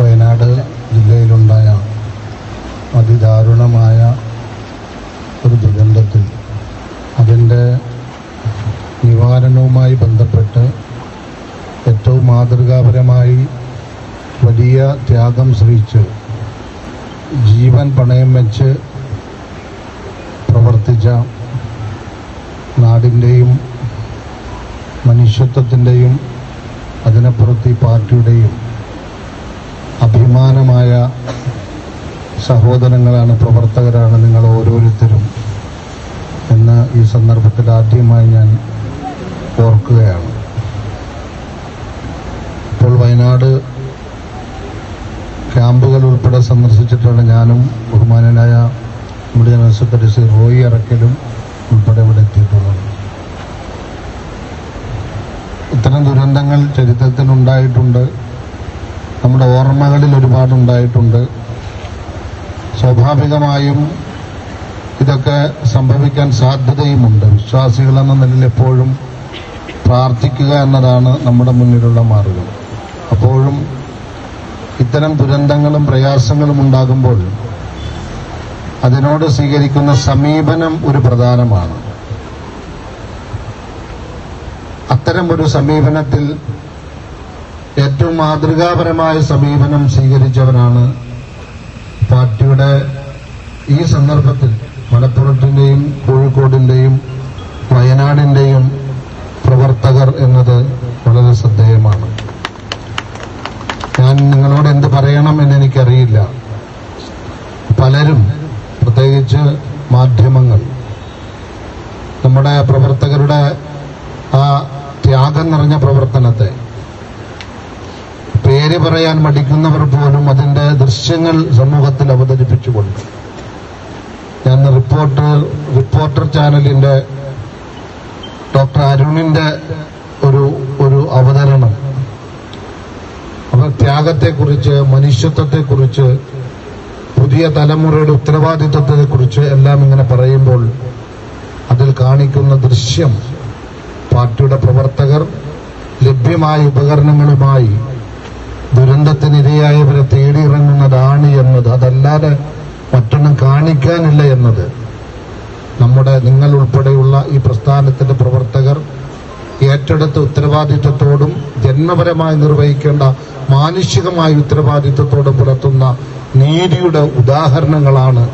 വയനാട് ജില്ലയിലുണ്ടായ അതിദാരുണമായ ഒരു ദുരന്തത്തിൽ അതിന്റെ നിവാരണവുമായി ബന്ധപ്പെട്ട് ഏറ്റവും മാതൃകാപരമായി വലിയ ത്യാഗം സഹിച്ച് ജീവൻ പണയം വെച്ച് പ്രവർത്തിച്ച നാടിന്റെയും മനുഷ്യത്വത്തിന്റെയും അതിനപ്പുറത്ത് ഈ പാർട്ടിയുടെയും അഭിമാനമായ സഹോദരങ്ങളാണ് പ്രവർത്തകരാണ് നിങ്ങൾ ഓരോരുത്തരും എന്ന് ഈ സന്ദർഭത്തിൽ ആദ്യമായി ഞാൻ ഓർക്കുകയാണ്. ഇപ്പോൾ വയനാട് ക്യാമ്പുകൾ ഉൾപ്പെടെ സന്ദർശിച്ചിട്ടാണ് ഞാനും ബഹുമാനനായ നമ്മുടെ ജനറൽ സെക്രട്ടറി ശ്രീ റോയി അറക്കലും ഉൾപ്പെടെ ഇവിടെ എത്തിയിട്ടുള്ളത്. ഇത്തരം ദുരന്തങ്ങൾ ചരിത്രത്തിൽ ഉണ്ടായിട്ടുണ്ട് നമ്മുടെ ഓർമ്മകളിൽ ഒരുപാട് ഉണ്ടായിട്ടുണ്ട് സ്വാഭാവികമായും ഇതൊക്കെ സംഭവിക്കാൻ സാധ്യതയുമുണ്ട്. വിശ്വാസികൾ എന്ന നിലയിൽ എപ്പോഴും പ്രാർത്ഥിക്കുക എന്നതാണ് നമ്മുടെ മുന്നിലുള്ള മാർഗം. അപ്പോഴും ഇത്തരം ദുരന്തങ്ങളും പ്രയാസങ്ങളും ഉണ്ടാകുമ്പോൾ അതിനോട് സ്വീകരിക്കുന്ന സമീപനം ഒരു പ്രധാനമാണ്. അത്തരം ഒരു സമീപനത്തിൽ ഏറ്റവും മാതൃകാപരമായ സമീപനം സ്വീകരിച്ചവരാണ് പാർട്ടിയുടെ ഈ സന്ദർഭത്തിൽ മലപ്പുറത്തിന്റെയും കോഴിക്കോടിന്റെയും വയനാടിന്റെയും പ്രവർത്തകർ എന്നത് വളരെ ശ്രദ്ധേയമാണ്. ഞാൻ നിങ്ങളോട് എന്ത് പറയണം എന്ന് എനിക്കറിയില്ല. പലരും പ്രത്യേകിച്ച് മാധ്യമങ്ങൾ നമ്മുടെ പ്രവർത്തകരുടെ ആ ത്യാഗം നിറഞ്ഞ പ്രവർത്തനത്തെ പേര് പറയാൻ മടിക്കുന്നവർ പോലും അതിന്റെ ദൃശ്യങ്ങൾ സമൂഹത്തിൽ അവതരിപ്പിച്ചുകൊണ്ട്. ഞാൻ റിപ്പോർട്ടർ റിപ്പോർട്ടർ ചാനലിന്റെ ഡോക്ടർ അരുണിന്റെ ഒരു ഒരു അവതരണം. അവർ ത്യാഗത്തെക്കുറിച്ച് മനുഷ്യത്വത്തെക്കുറിച്ച് പുതിയ തലമുറയുടെ ഉത്തരവാദിത്വത്തെക്കുറിച്ച് എല്ലാം ഇങ്ങനെ പറയുമ്പോൾ അതിൽ കാണിക്കുന്ന ദൃശ്യം പാർട്ടിയുടെ പ്രവർത്തകർ ലഭ്യമായ ഉപകരണങ്ങളുമായി ദുരന്തത്തിനിരയായവരെ തേടിയിറങ്ങുന്നതാണ് എന്നത്. അതല്ലാതെ മറ്റൊന്നും കാണിക്കാനില്ല എന്നത്. നമ്മുടെ നിങ്ങൾ ഉൾപ്പെടെയുള്ള ഈ പ്രസ്ഥാനത്തിന്റെ പ്രവർത്തകർ ഏറ്റെടുത്ത ഉത്തരവാദിത്വത്തോടും ജന്മപരമായി നിർവഹിക്കേണ്ട മാനുഷികമായ ഉത്തരവാദിത്വത്തോടും പുലർത്തുന്ന നീതിയുടെ ഉദാഹരണങ്ങളാണ്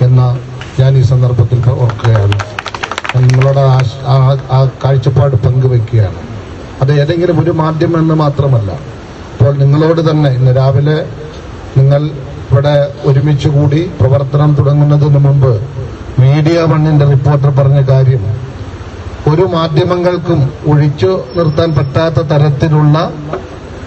എന്ന് ഞാൻ ഈ സന്ദർഭത്തിൽ ഓർക്കുകയാണ്. നിങ്ങളുടെ ആ കാഴ്ചപ്പാട് പങ്കുവെക്കുകയാണ്. അത് ഏതെങ്കിലും ഒരു മാധ്യമം എന്ന് മാത്രമല്ല. അപ്പോൾ നിങ്ങളോട് തന്നെ ഇന്ന് രാവിലെ നിങ്ങൾ ഇവിടെ ഒരുമിച്ച് കൂടി പ്രവർത്തനം തുടങ്ങുന്നതിന് മുമ്പ് മീഡിയ വണ്ണിന്റെ റിപ്പോർട്ടർ പറഞ്ഞ കാര്യം ഒരു മാധ്യമങ്ങൾക്കും ഒഴിച്ചു നിർത്താൻ പറ്റാത്ത തരത്തിലുള്ള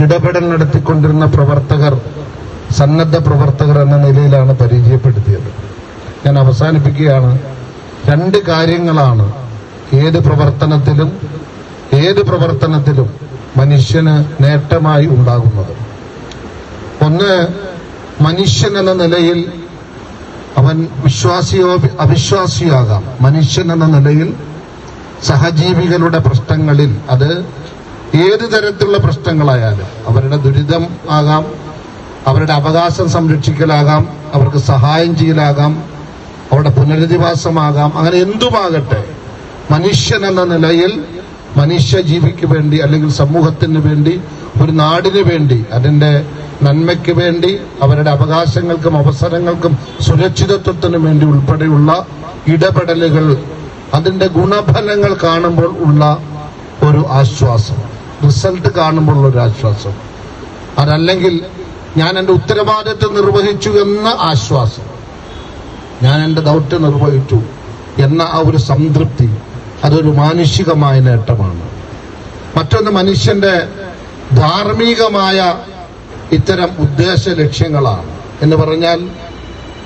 ഇടപെടൽ നടത്തിക്കൊണ്ടിരുന്ന പ്രവർത്തകർ സന്നദ്ധ പ്രവർത്തകർ എന്ന നിലയിലാണ് പരിചയപ്പെടുത്തിയത്. ഞാൻ അവസാനിപ്പിക്കുകയാണ്. രണ്ട് കാര്യങ്ങളാണ്. ഏത് പ്രവർത്തനത്തിലും ഏത് പ്രവർത്തനത്തിലും മനുഷ്യന് നേട്ടമായി ഉണ്ടാകുന്നത്. ഒന്ന് മനുഷ്യൻ എന്ന നിലയിൽ അവൻ വിശ്വാസിയോ അവിശ്വാസിയാകാം. മനുഷ്യൻ എന്ന നിലയിൽ സഹജീവികളുടെ പ്രശ്നങ്ങളിൽ അത് ഏത് തരത്തിലുള്ള പ്രശ്നങ്ങളായാലും അവരുടെ ദുരിതം ആകാം അവരുടെ അവകാശം സംരക്ഷിക്കലാകാം അവർക്ക് സഹായം ചെയ്യലാകാം അവരുടെ പുനരധിവാസമാകാം അങ്ങനെ എന്തുമാകട്ടെ മനുഷ്യൻ എന്ന നിലയിൽ മനുഷ്യ ജീവിക്ക് വേണ്ടി അല്ലെങ്കിൽ സമൂഹത്തിന് വേണ്ടി ഒരു നാടിന് വേണ്ടി അതിന്റെ നന്മയ്ക്ക് വേണ്ടി അവരുടെ അവകാശങ്ങൾക്കും അവസരങ്ങൾക്കും സുരക്ഷിതത്വത്തിനും വേണ്ടി ഉൾപ്പെടെയുള്ള ഇടപെടലുകൾ അതിന്റെ ഗുണഫലങ്ങൾ കാണുമ്പോൾ ഉള്ള ഒരു ആശ്വാസം റിസൾട്ട് കാണുമ്പോൾ ഒരു ആശ്വാസം. അതല്ലെങ്കിൽ ഞാൻ എന്റെ ഉത്തരവാദിത്വം നിർവഹിച്ചു എന്ന ആശ്വാസം. ഞാൻ എന്റെ ദൗത്യം നിർവഹിച്ചു എന്ന ആ ഒരു സംതൃപ്തി. അതൊരു മാനുഷികമായ നേട്ടമാണ്. മറ്റൊന്ന് മനുഷ്യന്റെ ധാർമ്മികമായ ഇത്തരം ഉദ്ദേശ ലക്ഷ്യങ്ങളാണ്. എന്ന് പറഞ്ഞാൽ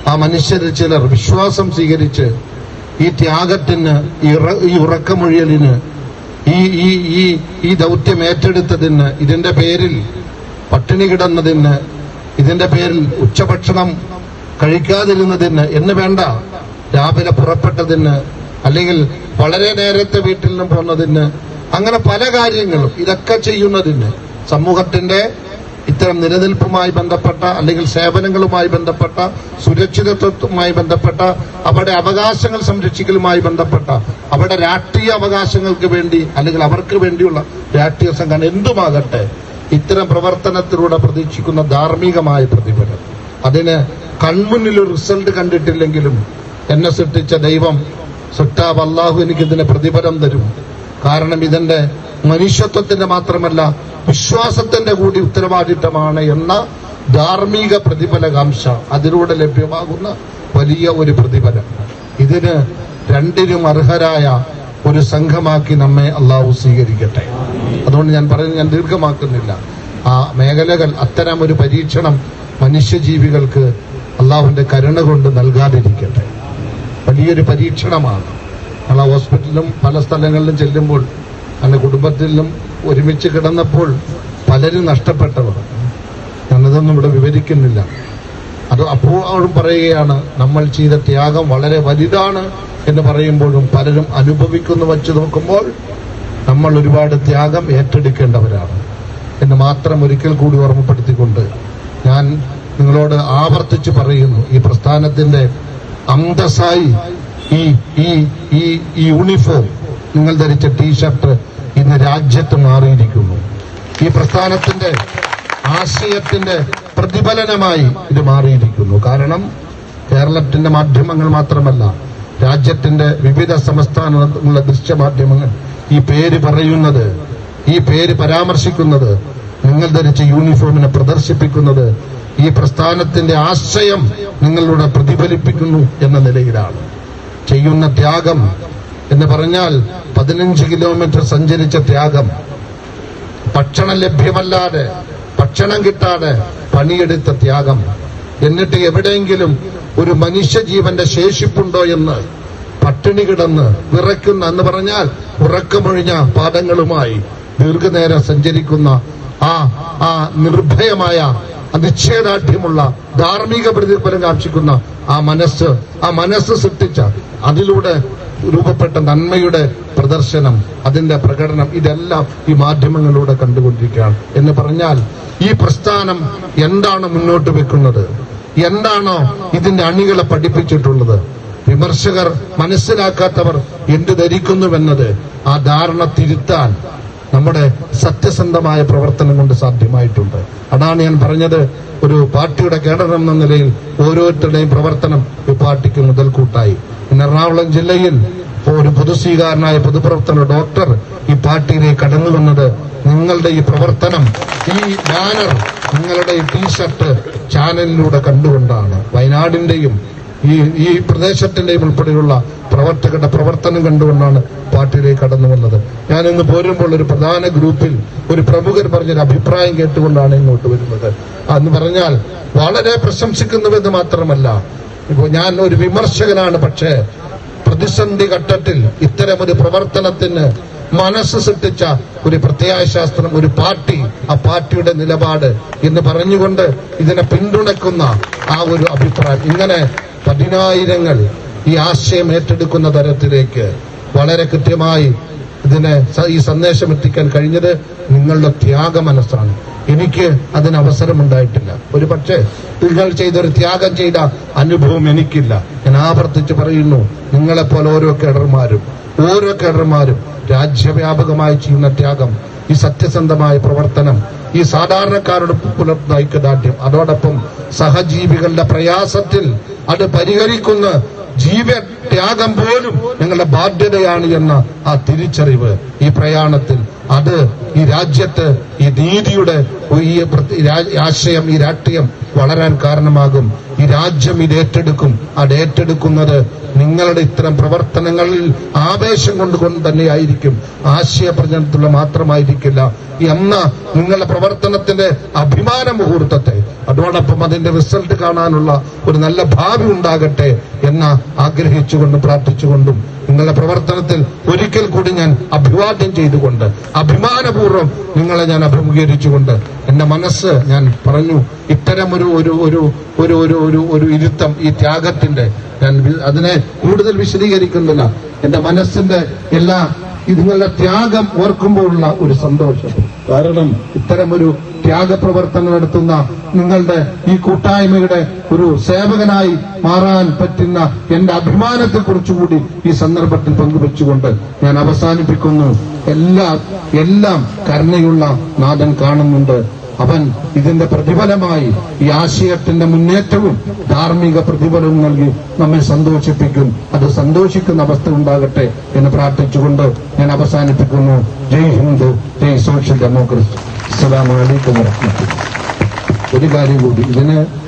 ആ മനുഷ്യരിൽ ചിലർ വിശ്വാസം സ്വീകരിച്ച് ഈ ത്യാഗത്തിന് ഈ ഉറക്കമൊഴിയലിന് ഈ ഈ ഈ ഈ ദൗത്യം ഏറ്റെടുത്തതിന് ഇതിന്റെ പേരിൽ പട്ടിണി കിടന്നതിന് ഇതിന്റെ പേരിൽ ഉച്ചഭക്ഷണം കഴിക്കാതിരുന്നതിന് എന്ന് വേണ്ട രാവിലെ പുറപ്പെട്ടതിന് അല്ലെങ്കിൽ വളരെ നേരത്തെ വീട്ടിൽ നിന്നും പോന്നതിന് അങ്ങനെ പല കാര്യങ്ങളും ഇതൊക്കെ ചെയ്യുന്നതിന് സമൂഹത്തിന്റെ ഇത്തരം നിലനിൽപ്പുമായി ബന്ധപ്പെട്ട അല്ലെങ്കിൽ സേവനങ്ങളുമായി ബന്ധപ്പെട്ട സുരക്ഷിതത്വവുമായി ബന്ധപ്പെട്ട അവരുടെ അവകാശങ്ങൾ സംരക്ഷിക്കലുമായി ബന്ധപ്പെട്ട അവരുടെ രാഷ്ട്രീയ അവകാശങ്ങൾക്ക് വേണ്ടി അല്ലെങ്കിൽ അവർക്ക് വേണ്ടിയുള്ള രാഷ്ട്രീയ സംഘടന എന്തുമാകട്ടെ ഇത്തരം പ്രവർത്തനത്തിലൂടെ പ്രതീക്ഷിക്കുന്ന ധാർമ്മികമായ പ്രതിഫലം. അതിന് കൺമുന്നിൽ ഒരു റിസൾട്ട് കണ്ടിട്ടില്ലെങ്കിലും എന്നെ സൃഷ്ടിച്ച ദൈവം സൃഷ്ടാവ് അള്ളാഹു എനിക്ക് ഇതിന് പ്രതിഫലം തരും. കാരണം ഇതിന്റെ മനുഷ്യത്വത്തിന്റെ മാത്രമല്ല വിശ്വാസത്തിന്റെ കൂടി ഉത്തരവാദിത്തമാണ് എന്ന ധാർമ്മിക പ്രതിഫലകാംക്ഷ. അതിലൂടെ ലഭ്യമാകുന്ന വലിയ ഒരു പ്രതിഫലം. ഇതിന് രണ്ടിനും അർഹരായ ഒരു സംഘമാക്കി നമ്മെ അള്ളാഹു സ്വീകരിക്കട്ടെ. അതുകൊണ്ട് ഞാൻ പറയുന്നത് ഞാൻ ദീർഘമാക്കുന്നില്ല. ആ മേഖലകൾ അത്തരം ഒരു പരീക്ഷണം മനുഷ്യജീവികൾക്ക് അള്ളാഹുവിന്റെ കരുണ കൊണ്ട് നൽകാതിരിക്കട്ടെ. വലിയൊരു പരീക്ഷണമാണ്. നമ്മൾ ഹോസ്പിറ്റലിലും പല സ്ഥലങ്ങളിലും ചെല്ലുമ്പോൾ എന്റെ കുടുംബത്തിലും ഒരുമിച്ച് കിടന്നപ്പോൾ പലരും നഷ്ടപ്പെട്ടവർ. ഞാനതൊന്നും ഇവിടെ വിവരിക്കുന്നില്ല. അത് അപ്പോഴും പറയുകയാണ് നമ്മൾ ചെയ്ത ത്യാഗം വളരെ വലുതാണ് എന്ന് പറയുമ്പോഴും പലരും അനുഭവിക്കുന്നു വച്ച് നോക്കുമ്പോൾ നമ്മൾ ഒരുപാട് ത്യാഗം ഏറ്റെടുക്കേണ്ടവരാണ് എന്ന് മാത്രം ഒരിക്കൽ കൂടി ഓർമ്മപ്പെടുത്തിക്കൊണ്ട് ഞാൻ നിങ്ങളോട് ആവർത്തിച്ച് പറയുന്നു ഈ പ്രസ്ഥാനത്തിന്റെ അന്തസ്സായി ഈ ഈ ഈ യൂണിഫോം നിങ്ങൾ ധരിച്ച ടീഷർട്ട് ഇന്ന് രാജ്യത്ത് മാറിയിരിക്കുന്നു. ഈ പ്രസ്ഥാനത്തിന്റെ ആശയത്തിന്റെ പ്രതിഫലനമായി ഇത് മാറിയിരിക്കുന്നു. കാരണം കേരളത്തിന്റെ മാധ്യമങ്ങൾ മാത്രമല്ല രാജ്യത്തിന്റെ വിവിധ സംസ്ഥാനങ്ങളിലെ ദൃശ്യമാധ്യമങ്ങൾ ഈ പേര് പറയുന്നത് ഈ പേര് പരാമർശിക്കുന്നത് നിങ്ങൾ ധരിച്ച യൂണിഫോമിനെ പ്രദർശിപ്പിക്കുന്നത് ഈ പ്രസ്ഥാനത്തിന്റെ ആശയം നിങ്ങളിലൂടെ പ്രതിഫലിപ്പിക്കുന്നു എന്ന നിലയിലാണ്. ചെയ്യുന്ന ത്യാഗം എന്ന് പറഞ്ഞാൽ പതിനഞ്ച് കിലോമീറ്റർ സഞ്ചരിച്ച ത്യാഗം. ഭക്ഷണം ലഭ്യമല്ലാതെ ഭക്ഷണം കിട്ടാതെ പണിയെടുത്ത ത്യാഗം. എന്നിട്ട് എവിടെയെങ്കിലും ഒരു മനുഷ്യജീവന്റെ ശേഷിപ്പുണ്ടോ എന്ന് പട്ടിണി കിടന്ന് വിറയ്ക്കുന്ന എന്ന് പറഞ്ഞാൽ ഉറക്കമൊഴിഞ്ഞ പാദങ്ങളുമായി ദീർഘനേരം സഞ്ചരിക്കുന്ന ആ ആ നിർഭയമായ നിശ്ചയദാർഢ്യമുള്ള ധാർമ്മിക പ്രതിഫലം കാക്ഷിക്കുന്ന ആ മനസ്സ് ആ മനസ്സ് സൃഷ്ടിച്ച അതിലൂടെ രൂപപ്പെട്ട നന്മയുടെ പ്രദർശനം അതിന്റെ പ്രകടനം ഇതെല്ലാം ഈ മാധ്യമങ്ങളിലൂടെ കണ്ടുകൊണ്ടിരിക്കുകയാണ്. എന്ന് പറഞ്ഞാൽ ഈ പ്രസ്ഥാനം എന്താണ് മുന്നോട്ട് വെക്കുന്നത്? എന്താണോ ഇതിന്റെ അണികളെ പഠിപ്പിച്ചിട്ടുള്ളത്? വിമർശകർ മനസ്സിലാക്കാത്തവർ എന്ത് ധരിക്കുന്നുവെന്നത് ആ ധാരണ തിരുത്താൻ നമ്മുടെ സത്യസന്ധമായ പ്രവർത്തനം കൊണ്ട് സാധ്യമായിട്ടുണ്ട്. അതാണ് ഞാൻ പറഞ്ഞത്. ഒരു പാർട്ടിയുടെ കേടനം എന്ന നിലയിൽ ഓരോരുത്തരുടെയും പ്രവർത്തനം ഈ പാർട്ടിക്ക് മുതൽക്കൂട്ടായി. ഇന്ന് എറണാകുളം ജില്ലയിൽ ഒരു പൊതുസ്വീകാരനായ പൊതുപ്രവർത്തന ഡോക്ടർ ഈ പാർട്ടിയിലേക്ക് കടന്നു വന്നത് നിങ്ങളുടെ ഈ പ്രവർത്തനം ഈ ബാനർ നിങ്ങളുടെ ഈ ടീഷർട്ട് ചാനലിലൂടെ കണ്ടുകൊണ്ടാണ്. വയനാടിന്റെയും ഈ ഈ പ്രദേശത്തിന്റെയും ഉൾപ്പെടെയുള്ള പ്രവർത്തകരുടെ പ്രവർത്തനം കണ്ടുകൊണ്ടാണ് പാർട്ടിയിലേക്ക് കടന്നു വന്നത്. ഞാൻ ഇന്ന് പോരുമ്പോൾ ഒരു പ്രധാന ഗ്രൂപ്പിൽ ഒരു പ്രമുഖർ പറഞ്ഞൊരു അഭിപ്രായം കേട്ടുകൊണ്ടാണ് ഇങ്ങോട്ട് വരുന്നത്. അന്ന് പറഞ്ഞാൽ വളരെ പ്രശംസിക്കുന്നുവെന്ന് മാത്രമല്ല ഇപ്പോ ഞാൻ ഒരു വിമർശകനാണ് പക്ഷേ പ്രതിസന്ധി ഘട്ടത്തിൽ ഇത്തരമൊരു പ്രവർത്തനത്തിന് മനസ്സ് സൃഷ്ടിച്ച ഒരു പ്രത്യയശാസ്ത്രം ഒരു പാർട്ടി ആ പാർട്ടിയുടെ നിലപാട് എന്ന് പറഞ്ഞുകൊണ്ട് ഇതിനെ പിന്തുണയ്ക്കുന്ന ആ ഒരു അഭിപ്രായം. ഇങ്ങനെ പതിനായിരങ്ങൾ ഈ ആശയം ഏറ്റെടുക്കുന്ന തരത്തിലേക്ക് വളരെ കൃത്യമായി ഇതിനെ ഈ സന്ദേശം എത്തിക്കാൻ കഴിഞ്ഞത് നിങ്ങളുടെ ത്യാഗ മനസ്സാണ് എനിക്ക് അതിന് അവസരമുണ്ടായിട്ടില്ല. ഒരു പക്ഷേ നിങ്ങൾ ചെയ്തൊരു ത്യാഗം ചെയ്ത അനുഭവം എനിക്കില്ല. ഞാൻ ആവർത്തിച്ച് പറയുന്നു നിങ്ങളെപ്പോലെ ഓരോ കേഡർമാരും ഓരോ കേഡർമാരും രാജ്യവ്യാപകമായി ചെയ്യുന്ന ത്യാഗം ഈ സത്യസന്ധമായ പ്രവർത്തനം ഈ സാധാരണക്കാരുടെ പുലർത്തുന്ന ഐക്യദാർഢ്യം അതോടൊപ്പം സഹജീവികളുടെ പ്രയാസത്തിൽ അത് പരിഹരിക്കുന്ന ജീവ ത്യാഗം പോലും ഞങ്ങളുടെ ബാധ്യതയാണ് എന്ന ആ തിരിച്ചറിവ് ഈ പ്രയാണത്തിൽ അത് ഈ രാജ്യത്ത് ഈ നീതിയുടെ ഈ ആശയം ഈ രാഷ്ട്രീയം വളരാൻ കാരണമാകും. ഈ രാജ്യം ഇത് ഏറ്റെടുക്കും. അത് ഏറ്റെടുക്കുന്നത് നിങ്ങളുടെ ഇത്തരം പ്രവർത്തനങ്ങളിൽ ആവേശം കൊണ്ടുകൊണ്ട് തന്നെയായിരിക്കും. ആശയ പ്രചരണത്തിലുള്ള മാത്രമായിരിക്കില്ല. എന്ന നിങ്ങളുടെ പ്രവർത്തനത്തിന്റെ അഭിമാന മുഹൂർത്തത്തെ. അതോടൊപ്പം അതിന്റെ റിസൾട്ട് കാണാനുള്ള ഒരു നല്ല ഭാവി ഉണ്ടാകട്ടെ. എന്ന് ആഗ്രഹിച്ചുകൊണ്ടും പ്രാർത്ഥിച്ചുകൊണ്ടും നിങ്ങളുടെ പ്രവർത്തനത്തിൽ ഒരിക്കൽ കൂടി ഞാൻ അഭിവാദ്യം ചെയ്തുകൊണ്ട് അഭിമാനപൂർവം നിങ്ങളെ ഞാൻ അഭിമുഖീകരിച്ചുകൊണ്ട് എന്റെ മനസ്സ് ഞാൻ പറഞ്ഞു ഇത്തരം ഒരു ഒരു ഒരു ഒരു ഒരു ഒരു ഇരുത്തം ഈ ത്യാഗത്തിന്റെ ഞാൻ അതിനെ കൂടുതൽ വിശദീകരിക്കുന്നില്ല. എന്റെ മനസ്സിന്റെ എല്ലാ നിങ്ങളുടെ ത്യാഗം ഓർക്കുമ്പോഴുള്ള ഒരു സന്തോഷം. കാരണം ഇത്തരം ഒരു ത്യാഗപ്രവർത്തനം നടത്തുന്ന നിങ്ങളുടെ ഈ കൂട്ടായ്മയുടെ ഒരു സേവകനായി മാറാൻ പറ്റുന്ന എന്റെ അഭിമാനത്തെ കുറിച്ചുകൂടി ഈ സന്ദർഭത്തിൽ പങ്കുവെച്ചുകൊണ്ട് ഞാൻ അവസാനിപ്പിക്കുന്നു. എല്ലാ എല്ലാം കരുണയുള്ള നാഥൻ കാണുന്നുണ്ട്. അവൻ ഇതിന്റെ പ്രതിഫലമായി ഈ ആശയത്തിന്റെ മുന്നേറ്റവും ധാർമ്മിക പ്രതിഫലവും നൽകി നമ്മെ സന്തോഷിപ്പിക്കും. അത് സന്തോഷിക്കുന്ന അവസ്ഥ ഉണ്ടാകട്ടെ എന്ന് പ്രാർത്ഥിച്ചുകൊണ്ട് ഞാൻ അവസാനിപ്പിക്കുന്നു. Jai Hind Jai social democracy. അസ്സലാമു അലൈക്കും വറഹ്മത്തുള്ളാഹി. ഒരു കാര്യം കൂടി. ഇതിന്